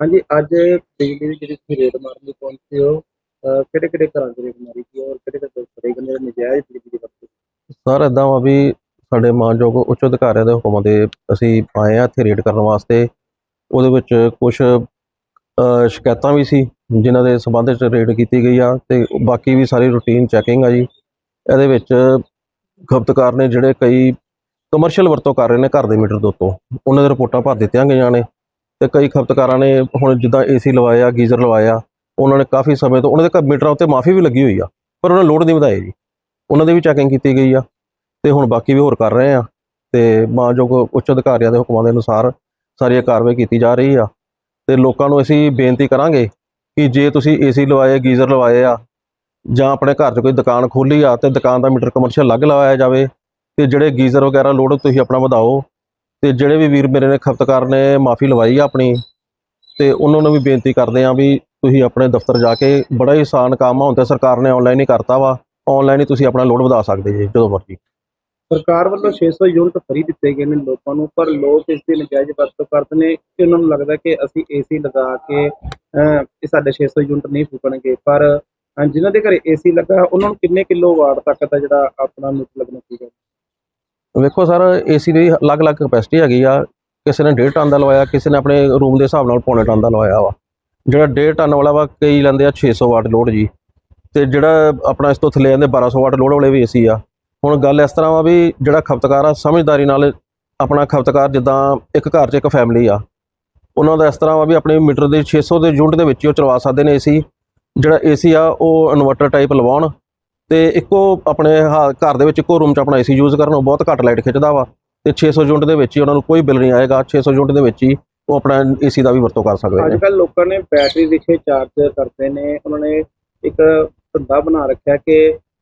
ਹਾਂਜੀ, ਅੱਜ ਬਿਜਲੀ ਦੀ ਜਿਹੜੀ ਤੁਸੀਂ ਰੇਟ ਮਾਰਨ ਲਈ ਪਹੁੰਚੇ ਹੋ ਕਿਹੜੇ ਕਿਹੜੇ ਘਰਾਂ ਦੇ ਰੇਟ ਮਾਰੀ ਸੀ ਔਰ ਕਿਹੜੇ ਕਿਹੜੇ ਫੜੇ ਗਏ ਨੇ ਨਜਾਇਜ਼ ਬਿਜਲੀ ਦੀ ਵਰਤੋਂ ਸਰ ਇਦਾਂ ਵਾ ਵੀ ਸਾਡੇ ਮਾਨਯੋਗ ਉੱਚ ਅਧਿਕਾਰੀਆਂ ਦੇ ਹੁਕਮਾਂ ਦੇ ਅਸੀਂ ਆਏ ਆ ਇੱਥੇ ਰੇਟ ਕਰਨ ਵਾਸਤੇ। ਉਹਦੇ ਵਿੱਚ ਕੁਝ ਸ਼ਿਕਾਇਤਾਂ ਵੀ ਸੀ, ਜਿਨ੍ਹਾਂ ਦੇ ਸੰਬੰਧ ਵਿੱਚ ਰੇਡ ਕੀਤੀ ਗਈ ਆ ਤੇ ਬਾਕੀ ਵੀ ਸਾਰੀ ਰੂਟੀਨ ਚੈਕਿੰਗ ਆ ਜੀ। ਇਹਦੇ ਵਿੱਚ ਖਪਤਕਾਰ ਨੇ ਜਿਹੜੇ ਕਈ ਕਮਰਸ਼ੀਅਲ ਵਰਤੋਂ ਕਰ ਰਹੇ ਨੇ ਘਰ ਦੇ ਮੀਟਰ ਦੇ ਉੱਤੋਂ। ਉਹਨਾਂ ਦੇ ਰਿਪੋਰਟਾਂ ਭਰ ਦਿੱਤੀਆਂ ਗਈਆਂ ਨੇ। ਤੇ ਕਈ ਖਪਤਕਾਰਾਂ ਨੇ ਹੁਣ ਜਿੱਦਾਂ ਏਸੀ ਲਵਾਇਆ, ਗੀਜ਼ਰ ਲਵਾਇਆ, ਉਹਨਾਂ ਨੇ ਕਾਫੀ ਸਮੇਂ ਤੋਂ, ਉਹਨਾਂ ਦੇ ਘਰ ਮੀਟਰਾਂ ਉੱਤੇ ਮਾਫੀ ਵੀ ਲੱਗੀ ਹੋਈ ਆ, ਪਰ ਉਹਨਾਂ ਲੋਡ ਨਹੀਂ ਵਧਾਈ ਜੀ। ਉਹਨਾਂ ਦੀ ਵੀ ਚੈਕਿੰਗ ਕੀਤੀ ਗਈ ਆ, ਤੇ ਹੁਣ ਬਾਕੀ ਵੀ ਹੋਰ ਕਰ ਰਹੇ ਆ, ਤੇ ਮਾਨਯੋਗ ਉੱਚ ਅਧਿਕਾਰੀਆਂ ਦੇ ਹੁਕਮਾਂ ਦੇ ਅਨੁਸਾਰ ਸਾਰੀ ਇਹ ਕਾਰਵਾਈ ਕੀਤੀ ਜਾ ਰਹੀ ਆ, ਤੇ ਲੋਕਾਂ ਨੂੰ ਅਸੀਂ ਬੇਨਤੀ ਕਰਾਂਗੇ ਕਿ ਜੇ ਤੁਸੀਂ ਏਸੀ ਲਵਾਏ, ਗੀਜ਼ਰ ਲਵਾਏ ਆ, ਜਾਂ ਆਪਣੇ ਘਰ 'ਚ ਕੋਈ ਦੁਕਾਨ ਖੋਲੀ ਆ, ਤੇ ਦੁਕਾਨ ਦਾ ਮੀਟਰ ਕਮਰਸ਼ੀਅਲ ਅਲੱਗ ਲਵਾਇਆ ਜਾਵੇ, ਤੇ ਜਿਹੜੇ ਗੀਜ਼ਰ ਵਗੈਰਾ ਲੋਡ ਤੁਸੀਂ ਆਪਣਾ ਵਧਾਓ ਤੇ ਜਿਹੜੇ ਵੀ ਵੀਰ ਮੇਰੇ ਨੇ ਖਪਤਕਾਰ ਨੇ ਮਾਫੀ ਲਵਾਈ ਆ ਆਪਣੀ ਤੇ ਉਹਨਾਂ ਨੂੰ ਵੀ ਬੇਨਤੀ ਕਰਦੇ ਆ ਵੀ ਤੁਸੀਂ ਆਪਣੇ ਦਫ਼ਤਰ ਜਾ ਕੇ ਬੜਾ ਹੀ ਆਸਾਨ ਕੰਮ ਆ ਹੁਣ ਤੇ ਸਰਕਾਰ ਨੇ ਆਨਲਾਈਨ ਹੀ ਕਰਤਾ ਵਾ ਆਨਲਾਈਨ ਹੀ ਤੁਸੀਂ ਆਪਣਾ ਲੋਡ ਵਧਾ ਸਕਦੇ ਜੀ ਜਦੋਂ ਮਰਜ਼ੀ। ਸਰਕਾਰ ਵੱਲੋਂ 600 ਯੂਨਿਟ ਫਰੀ ਦਿੱਤੇ ਗਏ ਨੇ ਲੋਕਾਂ ਨੂੰ ਪਰ ਲੋਕ ਇਸ ਦੀ ਨਜਾਇਜ਼ ਵਰਤੋਂ ਕਰਦੇ ਨੇ ਕਿ ਉਹਨਾਂ ਨੂੰ ਲੱਗਦਾ ਕਿ ਅਸੀਂ ਏਸੀ ਲਗਾ ਕੇ ਅਹ, ਇਹ ਸਾਡੇ 600 ਯੂਨਿਟ ਨਹੀਂ ਫੂਕਣਗੇ। ਪਰ ਅਹ, ਜਿਨ੍ਹਾਂ ਦੇ ਘਰੇ ਏਸੀ ਲੱਗਾ ਉਹਨਾਂ ਨੂੰ ਕਿੰਨੇ ਕਿਲੋ ਵਾਟ ਤੱਕ ਦਾ ਜਿਹੜਾ ਆਪਣਾ ਮੀਟਰ ਲੱਗਣਾ ਚਾਹੀਦਾ ਵੇਖੋ ਸਰ ਏਸੀ ਦੀ ਅਲੱਗ-ਅਲੱਗ ਕਪੈਸਿਟੀ ਹੈਗੀ ਆ। ਕਿਸੇ ਨੇ 1.5 ਟਨ ਦਾ ਲਵਾਇਆ, ਕਿਸੇ ਨੇ ਆਪਣੇ ਰੂਮ ਦੇ ਹਿਸਾਬ ਨਾਲ ਪੌਣੇ ਟਨ ਦਾ ਲਵਾਇਆ ਵਾ। ਜਿਹੜਾ 1.5 ਟਨ ਵਾਲਾ ਵਾ, ਕਈ ਲੈਂਦੇ ਆ 600 ਵਾਟ ਲੋਡ ਜੀ। ਤੇ ਜਿਹੜਾ ਆਪਣਾ ਇਸ ਤੋਂ ਥੱਲੇ ਜਾਂਦੇ 1200 ਵਾਟ ਲੋਡ ਵਾਲੇ ਵੀ ਏਸੀ ਆ। ਹੁਣ ਗੱਲ ਇਸ ਤਰ੍ਹਾਂ ਵਾ ਵੀ ਜਿਹੜਾ ਖਪਤਕਾਰ ਆ, ਸਮਝਦਾਰੀ ਨਾਲ ਆਪਣਾ ਖਪਤਕਾਰ ਜਿੱਦਾਂ ਇੱਕ ਘਰ 'ਚ ਇੱਕ ਫੈਮਿਲੀ ਆ। ਉਹਨਾਂ ਦਾ ਇਸ ਤਰ੍ਹਾਂ ਵਾ ਵੀ ਆਪਣੇ ਮੀਟਰ ਦੇ 600 ਦੇ ਯੂਨਿਟ ਦੇ ਵਿੱਚ ਹੀ ਉਹ ਚਲਵਾ ਸਕਦੇ ਨੇ ਏਸੀ ਜਿਹੜਾ ਏਸੀ ਆ, ਉਹ ਇਨਵਰਟਰ ਟਾਈਪ ਲਵਾਉਣ। ਤੇ ਇੱਕੋ ਆਪਣੇ ਹਾ- ਘਰ ਦੇ ਵਿੱਚ ਇੱਕੋ ਰੂਮ 'ਚ ਆਪਣਾ ਏਸੀ ਯੂਜ਼ ਕਰਨ ਉਹ ਬਹੁਤ ਘੱਟ ਲਾਈਟ ਖਿੱਚਦਾ ਵਾ। ਤੇ 600 ਯੂਨਿਟ ਦੇ ਵਿੱਚ ਹੀ ਉਹਨਾਂ ਨੂੰ ਕੋਈ ਬਿੱਲ ਨਹੀਂ ਆਏਗਾ 600 ਯੂਨਿਟ ਦੇ ਵਿੱਚ ਹੀ ਉਹ ਆਪਣਾ ਏਸੀ ਦਾ ਵੀ ਵਰਤੋਂ ਕਰ ਸਕਦੇ ਅੱਜ ਨੇ। ਕੱਲ ਲੋਕਾਂ ਨੇ ਬੈਟਰੀ ਰਿਕਸ਼ੇ ਚਾਰਜ ਕਰਦੇ ਨੇ ਉਹਨਾਂ ਨੇ ਇੱਕ ਧੰਦਾ ਬਣਾ ਰੱਖਿਆ ਕਿ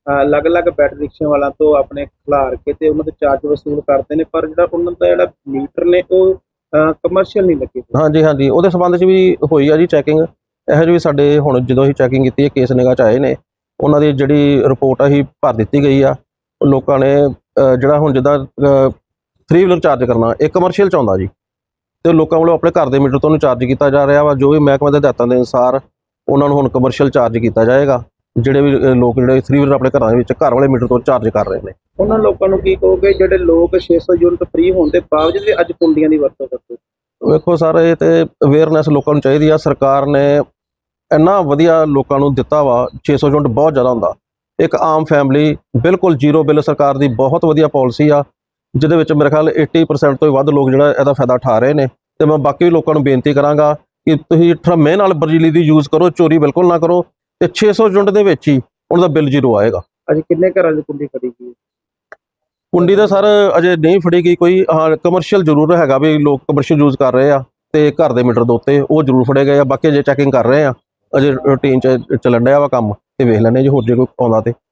ਅਲੱਗ-ਅਲੱਗ ਬੈਟਰੀ ਰਿਕਸ਼ਿਆਂ ਵਾਲਾਂ ਤੋਂ ਆਪਣੇ ਖਿਲਾਰ ਕੇ ਤੇ ਉਹਨਾਂ ਦੇ ਚਾਰਜ ਵਸੂਲ ਕਰਦੇ ਨੇ ਪਰ ਜਿਹੜਾ ਉਹਨਾਂ ਦਾ ਜਿਹੜਾ ਮੀਟਰ ਨੇ ਉਹ ਕਮਰਸ਼ੀਅਲ ਨਹੀਂ ਲੱਗੇ। ਹਾਂਜੀ ਹਾਂਜੀ। ਉਹਦੇ ਸੰਬੰਧ 'ਚ ਵੀ ਹੋਈ ਆ ਜੀ ਚੈਕਿੰਗ ਇਹੋ ਜਿਹੀ ਸਾਡੇ ਹੁਣ ਜਦੋਂ ਅਸੀਂ ਚੈਕਿੰਗ ਕੀਤੀ ਹੈ ਕੇਸ ਨਿਗਾਹ 'ਚ ਆਏ ਨੇ ਉਹਨਾਂ ਦੀ ਜਿਹੜੀ ਰਿਪੋਰਟ ਆ ਅਸੀਂ ਭਰ ਦਿੱਤੀ ਗਈ ਆ। ਲੋਕਾਂ ਨੇ ਜਿਹੜਾ ਹੁਣ ਜਿੱਦਾਂ 3 ਵੀਲਰ ਚਾਰਜ ਕਰਨਾ ਇਹ ਕਮਰਸ਼ੀਅਲ 'ਚ ਆਉਂਦਾ ਜੀ। ਤੇ ਲੋਕਾਂ ਵੱਲੋਂ ਆਪਣੇ ਘਰ ਦੇ ਮੀਟਰ ਤੋਂ ਉਹਨੂੰ ਚਾਰਜ ਕੀਤਾ ਜਾ ਰਿਹਾ ਵਾ ਜੋ ਵੀ ਮਹਿਕਮੇ ਦੇ ਹਦਾਇਤਾਂ ਦੇ ਅਨੁਸਾਰ ਉਹਨਾਂ ਨੂੰ ਹੁਣ ਕਮਰਸ਼ੀਅਲ ਚਾਰਜ ਕੀਤਾ ਜਾਏਗਾ ਜਿਹੜੇ ਵੀ ਲੋਕ ਜਿਹੜੇ 3 ਵੀਲਰ ਆਪਣੇ ਘਰਾਂ ਦੇ ਵਿੱਚ ਘਰ ਵਾਲੇ ਮੀਟਰ ਤੋਂ ਚਾਰਜ ਕਰ ਰਹੇ ਨੇ। ਉਹਨਾਂ ਲੋਕਾਂ ਨੂੰ ਕੀ ਕਹੋਗੇ ਜਿਹੜੇ ਲੋਕ 600 ਯੂਨਿਟ ਫ੍ਰੀ ਹੋਣ ਦੇ ਬਾਵਜੂਦ ਵੀ ਅੱਜ ਕੁੰਡੀਆਂ ਦੀ ਵਰਤੋਂ ਕਰਦੇ? ਵੇਖੋ ਸਰ ਇਹ ਤੇ ਅਵੇਅਰਨੈਸ ਲੋਕਾਂ ਨੂੰ ਚਾਹੀਦੀ ਆ। ਸਰਕਾਰ ਨੇ ਇੰਨਾ ਵਧੀਆ ਲੋਕਾਂ ਨੂੰ ਦਿੱਤਾ ਵਾ 600 ਯੂਨਿਟ ਬਹੁਤ ਜ਼ਿਆਦਾ ਹੁੰਦਾ। ਇੱਕ ਆਮ ਫੈਮਿਲੀ ਬਿਲਕੁਲ ਜ਼ੀਰੋ ਬਿੱਲ ਸਰਕਾਰ ਦੀ ਬਹੁਤ ਵਧੀਆ ਪਾਲਿਸੀ ਆ ਜਿਹਦੇ ਵਿੱਚ ਮੇਰੇ ਖਿਆਲ 80% ਤੋਂ ਵੱਧ ਲੋਕ ਜਿਹੜਾ ਇਹਦਾ ਫਾਇਦਾ ਉਠਾ ਰਹੇ ਨੇ। ਤੇ ਮੈਂ ਬਾਕੀ ਲੋਕਾਂ ਨੂੰ ਬੇਨਤੀ ਕਰਾਂਗਾ ਕਿ ਤੁਸੀਂ ਠਰਮੇ ਨਾਲ ਬਿਜਲੀ ਦੀ ਯੂਜ਼ ਕਰੋ ਚੋਰੀ ਬਿਲਕੁਲ ਨਾ ਕਰੋ ਤੇ 600 ਯੂਨਿਟ ਦੇ ਵਿੱਚ ਹੀ ਉਹਨਾਂ ਦਾ ਬਿੱਲ ਜ਼ੀਰੋ ਆਏਗਾ। ਅੱਜ ਕਿੰਨੇ ਘਰਾਂ 'ਚ ਕੁੰਡੀ ਫੜੀ ਗਈ? ਕੁੰਡੀ ਦਾ ਸਰ ਅਜੇ ਨਹੀਂ ਫੜੀ ਗਈ ਕੋਈ ਹਾਂ ਕਮਰਸ਼ੀਅਲ ਜ਼ਰੂਰ ਹੈਗਾ ਵੀ ਲੋਕ ਕਮਰਸ਼ੀਅਲ ਯੂਜ਼ ਕਰ ਰਹੇ ਆ ਤੇ ਘਰ ਦੇ ਮੀਟਰ ਦੇ ਉੱਤੇ ਉਹ ਜ਼ਰੂਰ ਫੜੇ ਗਏ ਆ ਬਾਕੀ ਅਜੇ ਚੈਕਿੰਗ ਕਰ ਰਹੇ ਆ। ਅਜੇ ਰੂਟੀਨ ਚ ਚੱਲਣ ਡਿਆ ਵਾ ਕੰਮ, ਤੇ ਵੇਖ ਲੈਣੇ ਜੇ ਹੋਰ ਜੇ ਕੋਈ ਆਉਂਦਾ ਤੇ।